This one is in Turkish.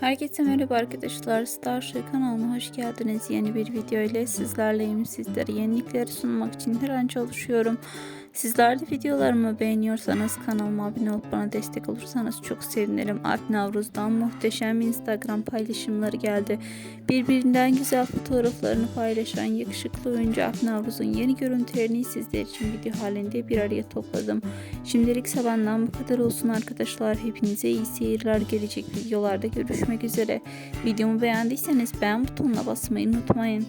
Herkese merhaba arkadaşlar. Starship kanalına hoş geldiniz. Yeni bir video ile sizlerleyim. Sizlere yenilikleri sunmak için her an çalışıyorum. Sizler de videolarımı beğeniyorsanız kanalıma abone olup bana destek olursanız çok sevinirim. Alp Navruz'dan muhteşem Instagram paylaşımları geldi. Birbirinden güzel fotoğraflarını paylaşan yakışıklı oyuncu Alp Navruz'un yeni görüntülerini sizler için video halinde bir araya topladım. Şimdilik benden bu kadar olsun arkadaşlar. Hepinize iyi seyirler. Gelecek videolarda görüşmek üzere. Videomu beğendiyseniz beğen butonuna basmayı unutmayın.